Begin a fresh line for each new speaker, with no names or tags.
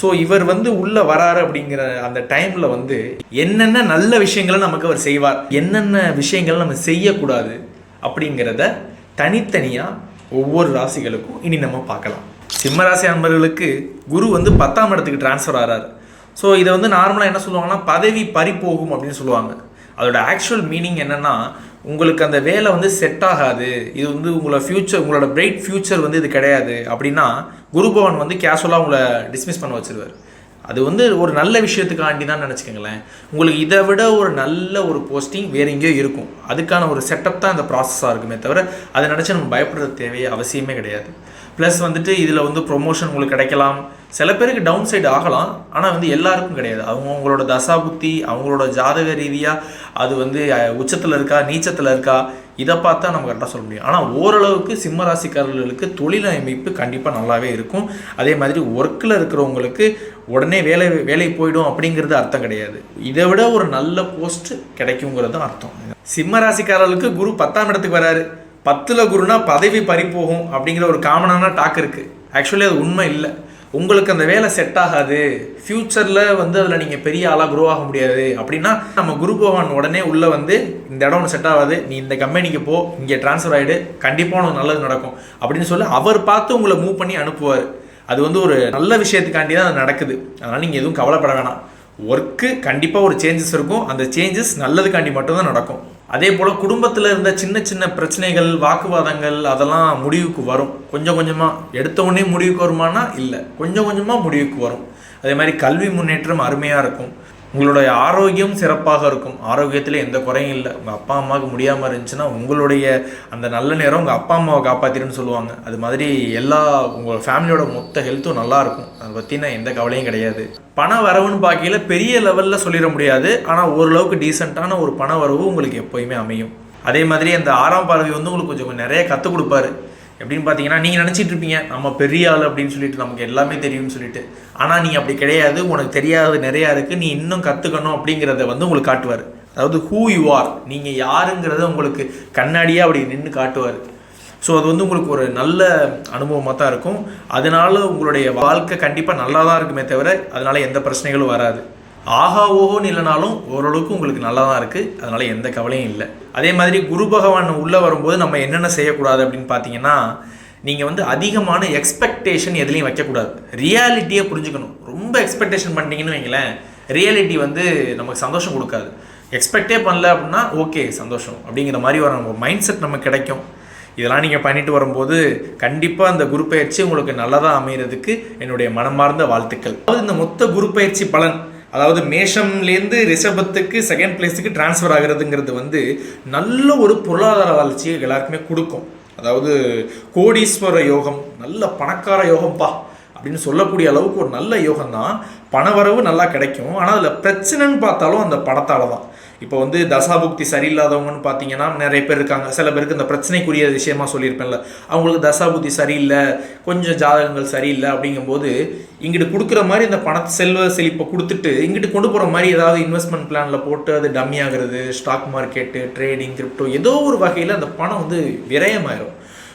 So இவர் வந்து உள்ளே வராரு அப்படிங்கிற அந்த டைமில் வந்து என்னென்ன நல்ல விஷயங்களை நமக்கு அவர் செய்வார் என்னென்ன விஷயங்களை நம்ம செய்யக்கூடாது அப்படிங்கிறத தனித்தனியாக ஒவ்வொரு ராசிகளுக்கும் இனி நம்ம பார்க்கலாம். சிம்ம ராசி அன்பர்களுக்கு குரு வந்து பத்தாம் இடத்துக்கு டிரான்ஸ்ஃபர் ஆகிறார் ஸோ இதை வந்து நார்மலாக என்ன சொல்லுவாங்கன்னா பதவி பறி போகும் அப்படின்னு சொல்லுவாங்க. அதோட ஆக்சுவல் மீனிங் என்னென்னா உங்களுக்கு அந்த வேலை வந்து செட் ஆகாது. இது வந்து உங்களோட ஃப்யூச்சர் உங்களோட பிரைட் ஃப்யூச்சர் வந்து இது கிடையாது. அப்படின்னா குருபவன் வந்து கேஷுவலாக உங்களை டிஸ்மிஸ் பண்ண வச்சுருவார். அது வந்து ஒரு நல்ல விஷயத்துக்காண்டி தான் நினச்சிக்கோங்களேன். உங்களுக்கு இதை விட ஒரு நல்ல ஒரு போஸ்டிங் வேறு எங்கேயோ இருக்கும். அதுக்கான ஒரு செட்டப் தான் இந்த ப்ராசஸாக இருக்குமே தவிர அதை நினச்சி நம்ம பயப்படுற தேவையே அவசியமே கிடையாது. ப்ளஸ் வந்துட்டு இதில் வந்து ப்ரொமோஷன் உங்களுக்கு கிடைக்கலாம். சில பேருக்கு டவுன் சைடு ஆகலாம். ஆனால் வந்து எல்லாருக்கும் கிடையாது. அவங்க அவங்களோட தசா புத்தி அவங்களோட ஜாதக ரீதியாக அது வந்து உச்சத்தில் இருக்கா நீச்சத்தில் இருக்கா இதை பார்த்தா நம்ம கரெக்டாக சொல்ல முடியும். ஆனால் ஓரளவுக்கு சிம்ம ராசிக்காரர்களுக்கு தொழில் அமைப்பு கண்டிப்பாக நல்லாவே இருக்கும். அதே மாதிரி ஒர்க்கில் இருக்கிறவங்களுக்கு உடனே வேலை வேலை போயிடும் அப்படிங்கிறது அர்த்தம் கிடையாது. இதை விட ஒரு நல்ல போஸ்ட் கிடைக்குங்கிறது தான் அர்த்தம். சிம்ம ராசிக்காரர்களுக்கு குரு பத்தாம் இடத்துக்கு வராரு. பத்தில் குருனா பதவி பறி போகும் அப்படிங்கிற ஒரு காமனான டாக் இருக்குது ஆக்சுவலி அது உண்மை இல்லை. உங்களுக்கு அந்த வேலை செட் ஆகாது. ஃப்யூச்சரில் வந்து அதில் நீங்கள் பெரிய ஆளாக குரோ ஆக முடியாது. அப்படின்னா நம்ம குரு பகவான் உடனே உள்ளே வந்து இந்த இடம் ஒன்று செட் ஆகாது. நீ இந்த கம்பெனிக்கு போ இங்கே ட்ரான்ஸ்ஃபர் ஆகிடு கண்டிப்பாக உனக்கு நல்லது நடக்கும். அப்படின்னு சொல்லி அவர் பார்த்து உங்களை மூவ் பண்ணி அனுப்புவார். அது வந்து ஒரு நல்ல விஷயத்துக்காண்டி தான் அது நடக்குது. அதனால் நீங்கள் எதுவும் கவலைப்பட வேணாம். ஒர்க்கு கண்டிப்பாக ஒரு சேஞ்சஸ் இருக்கும். அந்த சேஞ்சஸ் நல்லதுக்காண்டி மட்டும்தான் நடக்கும். அதே போல் குடும்பத்தில் இருந்த சின்ன சின்ன பிரச்சனைகள் வாக்குவாதங்கள் அதெல்லாம் முடிவுக்கு வரும். கொஞ்சம் கொஞ்சமாக எடுத்த உடனே முடிவுக்கு வருமானா? இல்லை. கொஞ்சம் கொஞ்சமாக முடிவுக்கு வரும். அதே மாதிரி கல்வி முன்னேற்றம் அருமையாக இருக்கும். உங்களுடைய ஆரோக்கியம் சிறப்பாக இருக்கும். ஆரோக்கியத்தில் எந்த குறையும் இல்லை. உங்கள் அப்பா அம்மாவுக்கு முடியாமல் இருந்துச்சுன்னா உங்களுடைய அந்த நல்ல நேரம் உங்கள் அப்பா அம்மாவை காப்பாற்றிடுன்னு சொல்லுவாங்க. அது மாதிரி எல்லா உங்கள் ஃபேமிலியோட மொத்த ஹெல்த்தும் நல்லாயிருக்கும் அதை பற்றின எந்த கவலையும் கிடையாது. பண வரவுன்னு பார்க்கையில பெரிய லெவலில் சொல்லிட முடியாது. ஆனால் ஓரளவுக்கு டீசெண்டான ஒரு பண வரவு உங்களுக்கு எப்போயுமே அமையும். அதே மாதிரி அந்த ஆறாம் பார்வை வந்து உங்களுக்கு கொஞ்சம் நிறைய கற்றுக் கொடுப்பாரு. எப்படின்னு பார்த்தீங்கன்னா நீங்கள் நினச்சிட்டு இருப்பீங்க நம்ம பெரிய ஆள் அப்படின்னு சொல்லிட்டு நமக்கு எல்லாமே தெரியும்னு சொல்லிட்டு. ஆனால் நீ அப்படி கிடையாது உனக்கு தெரியாதது நிறையா இருக்குது நீ இன்னும் கற்றுக்கணும் அப்படிங்கிறத வந்து உங்களுக்கு காட்டுவார். அதாவது ஹூ யூ ஆர் நீங்கள் யாருங்கிறத உங்களுக்கு கண்ணாடியாக அப்படி நின்று காட்டுவார். ஸோ அது வந்து உங்களுக்கு ஒரு நல்ல அனுபவமாக தான் இருக்கும். அதனால உங்களுடைய வாழ்க்கை கண்டிப்பாக நல்லா தான் இருக்குமே தவிர அதனால எந்த பிரச்சனைகளும் வராது. ஆஹா ஓஹோன்னு இல்லைனாலும் ஓரளவுக்கு உங்களுக்கு நல்லா தான் இருக்குது அதனால் எந்த கவலையும் இல்லை. அதே மாதிரி குரு பகவான் உள்ளே வரும்போது நம்ம என்னென்ன செய்யக்கூடாது அப்படின்னு பார்த்தீங்கன்னா நீங்கள் வந்து அதிகமான எக்ஸ்பெக்டேஷன் எதுலேயும் வைக்கக்கூடாது. ரியாலிட்டியை புரிஞ்சுக்கணும். ரொம்ப எக்ஸ்பெக்டேஷன் பண்ணிட்டீங்கன்னு வைங்களேன் ரியாலிட்டி வந்து நமக்கு சந்தோஷம் கொடுக்காது. எக்ஸ்பெக்டே பண்ணல அப்படின்னா ஓகே சந்தோஷம் அப்படிங்கிற மாதிரி ஒரு நம்ம மைண்ட் செட் நமக்கு கிடைக்கும். இதெல்லாம் நீங்கள் பண்ணிட்டு வரும்போது கண்டிப்பாக அந்த குரு பயிற்சி உங்களுக்கு நல்லதாக அமைகிறதுக்கு என்னுடைய மனமார்ந்த வாழ்த்துக்கள். அதாவது இந்த மொத்த குரு பயிற்சி பலன் அதாவது மேஷம்லேருந்து ரிஷபத்துக்கு செகண்ட் பிளேஸுக்கு டிரான்ஸ்ஃபர் ஆகிறதுங்கிறது வந்து நல்ல ஒரு பொருளாதார வளர்ச்சியை எல்லாருக்குமே கொடுக்கும். அதாவது கோடீஸ்வர யோகம் நல்ல பணக்கார யோகம்ப்பா அப்படின்னு சொல்லக்கூடிய அளவுக்கு ஒரு நல்ல யோகம் தான் பணவரவு நல்லா கிடைக்கும். ஆனால் அதில் பிரச்சனைன்னு பார்த்தாலும் அந்த பணத்தால் தான் இப்போ வந்து தசாபுக்தி சரியில்லாதவங்கன்னு பார்த்தீங்கன்னா நிறைய பேர் இருக்காங்க. சில பேருக்கு இந்த பிரச்சனைக்குரிய விஷயமா சொல்லியிருப்பேன்ல. அவங்களுக்கு தசாபுக்தி சரியில்லை கொஞ்சம் ஜாதகங்கள் சரியில்லை அப்படிங்கும்போது இங்கிட்டு கொடுக்குற மாதிரி இந்த பண செல்வ செழிப்பை கொடுத்துட்டு இங்கிட்டு கொண்டு போகிற மாதிரி ஏதாவது இன்வெஸ்ட்மெண்ட் பிளானில் போட்டு அது டம்மி ஆகிறது ஸ்டாக் மார்க்கெட்டு ட்ரேடிங் கிரிப்டோ ஏதோ ஒரு வகையில் அந்த பணம் வந்து விரயமாயிரும்.